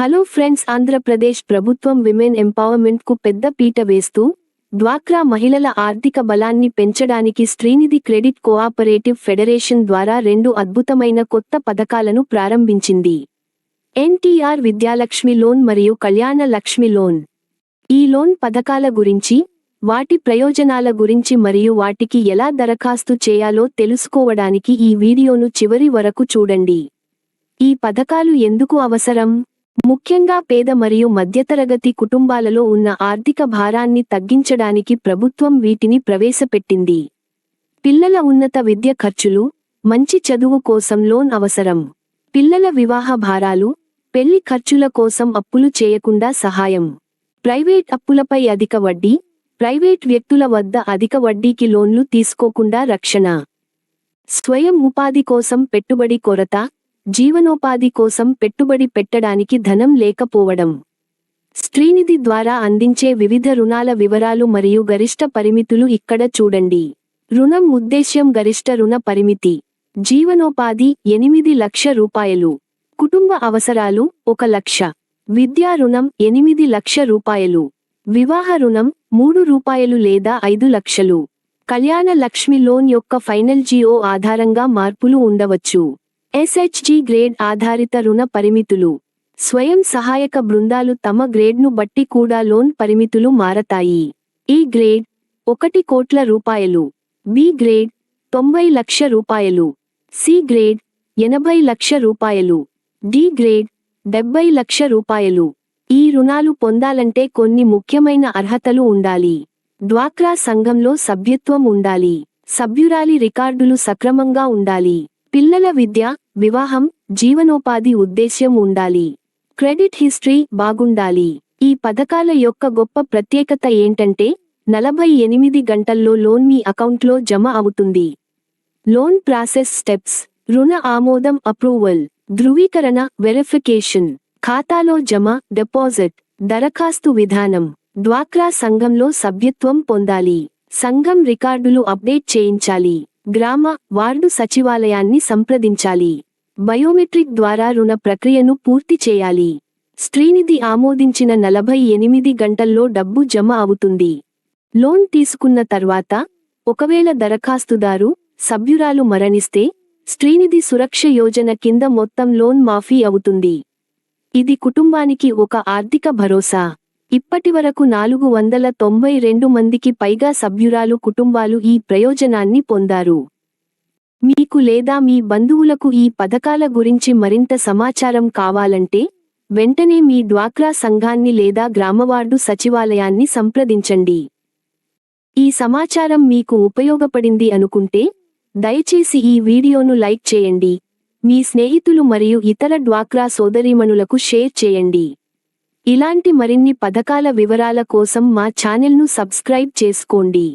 Hello friends Andhra Pradesh ప్రభుత్వం women ఎంపవర్మెంట్కు పెద్ద పీట వేస్తూ డ్వాక్రా మహిళల ఆర్థిక బలాన్ని పెంచడానికి శ్రీనిధి క్రెడిట్ కోఆపరేటివ్ ఫెడరేషన్ ద్వారా రెండు అద్భుతమైన కొత్త పథకాలను ప్రారంభించింది. ఎన్టీఆర్ విద్యాలక్ష్మి లోన్ మరియు కళ్యాణ లక్ష్మి లోన్. ఈ లోన్ పథకాల గురించి వాటి ప్రయోజనాల గురించి మరియు వాటికి ఎలా దరఖాస్తు చేయాలో తెలుసుకోవడానికి ఈ వీడియోను చివరి వరకు చూడండి. ఈ పథకాలు ఎందుకు అవసరం? ముఖ్యంగా పేద మరియు మధ్యతరగతి కుటుంబాలలో ఉన్న ఆర్థిక భారాన్ని తగ్గించడానికి ప్రభుత్వం వీటిని ప్రవేశపెట్టింది. పిల్లల ఉన్నత విద్య ఖర్చులు మంచి చదువు కోసం లోన్ అవసరం. పిల్లల వివాహ భారాలు పెళ్ళి ఖర్చుల కోసం అప్పులు చేయకుండా సహాయం. ప్రైవేట్ అప్పులపై అధిక వడ్డీ ప్రైవేట్ వ్యక్తుల వద్ద అధిక వడ్డీకి లోన్లు తీసుకోకుండా రక్షణ. స్వయం ఉపాధి కోసం పెట్టుబడి కొరత జీవనోపాధి కోసం పెట్టుబడి పెట్టడానికి ధనం లేకపోవడం. స్త్రీనిధి ద్వారా అందించే వివిధ రుణాల వివరాలు మరియు గరిష్ట పరిమితులు ఇక్కడ చూడండి. రుణం ఉద్దేశ్యం గరిష్ట రుణ పరిమితి. జీవనోపాధి ఎనిమిది లక్ష రూపాయలు. కుటుంబ అవసరాలు ఒక లక్ష. విద్యా రుణం ఎనిమిది లక్ష రూపాయలు. వివాహ రుణం మూడు రూపాయలు లేదా ఐదు లక్షలు. కళ్యాణ లక్ష్మి లోన్ యొక్క ఫైనల్ జీఓ ఆధారంగా మార్పులు ఉండవచ్చు. ఎస్హెచ్జి గ్రేడ్ ఆధారిత రుణ పరిమితులు. స్వయం సహాయక బృందాలు తమ గ్రేడ్ను బట్టి కూడా లోన్ పరిమితులు మారతాయి. ఈ గ్రేడ్ ఒకటి కోట్ల రూపాయలు. బి గ్రేడ్ తొంభై లక్ష రూపాయలు. సి గ్రేడ్ ఎనభై లక్ష రూపాయలు. డి గ్రేడ్ డెబ్బై లక్ష రూపాయలు. ఈ రుణాలు పొందాలంటే కొన్ని ముఖ్యమైన అర్హతలు ఉండాలి. డ్వాక్రా సంఘంలో సభ్యత్వం ఉండాలి. సభ్యురాలి రికార్డులు సక్రమంగా ఉండాలి. పిల్లల విద్య వివాహం జీవనోపాధి ఉద్దేశ్యం ఉండాలి. క్రెడిట్ హిస్టరీ బాగుండాలి. ఈ పథకాల యొక్క గొప్ప ప్రత్యేకత ఏంటంటే నలభై ఎనిమిది గంటల్లో లోన్ మీ అకౌంట్లో జమ అవుతుంది. లోన్ ప్రాసెస్ స్టెప్స్ రుణ ఆమోదం అప్రూవల్ ధృవీకరణ వెరిఫికేషన్ ఖాతాలో జమ డిపాజిట్ దరఖాస్తు విధానం డ్వాక్రా సంఘంలో సభ్యత్వం పొందాలి. సంఘం రికార్డులు అప్డేట్ చేయించాలి. గ్రామ వార్డు సచివాలయాన్ని సంప్రదించాలి. బయోమెట్రిక్ ద్వారా రుణ ప్రక్రియను పూర్తి చేయాలి. స్త్రీనిధి ఆమోదించిన నలభై ఎనిమిది గంటల్లో డబ్బు జమ అవుతుంది. లోన్ తీసుకున్న తర్వాత ఒకవేళ దరఖాస్తుదారు సభ్యురాలు మరణిస్తే స్త్రీనిధి సురక్ష యోజన కింద మొత్తం లోన్ మాఫీ అవుతుంది. ఇది కుటుంబానికి ఒక ఆర్థిక భరోసా. ఇప్పటివరకు నాలుగు వందల తొంభై రెండు మందికి పైగా సభ్యురాలు కుటుంబాలు ఈ ప్రయోజనాన్ని పొందారు. మీకు లేదా మీ బంధువులకు ఈ పథకాల గురించి మరింత సమాచారం కావాలంటే వెంటనే మీ డ్వాక్రా సంఘాన్ని లేదా గ్రామవార్డు సచివాలయాన్ని సంప్రదించండి. ఈ సమాచారం మీకు ఉపయోగపడింది అనుకుంటే దయచేసి ఈ వీడియోను లైక్ చేయండి. మీ స్నేహితులు మరియు ఇతర డ్వాక్రా సోదరీమణులకు షేర్ చేయండి. ఇలాంటి మరిన్ని పథకాల వివరాల కోసం మా ఛానెల్ను సబ్స్క్రైబ్ చేసుకోండి.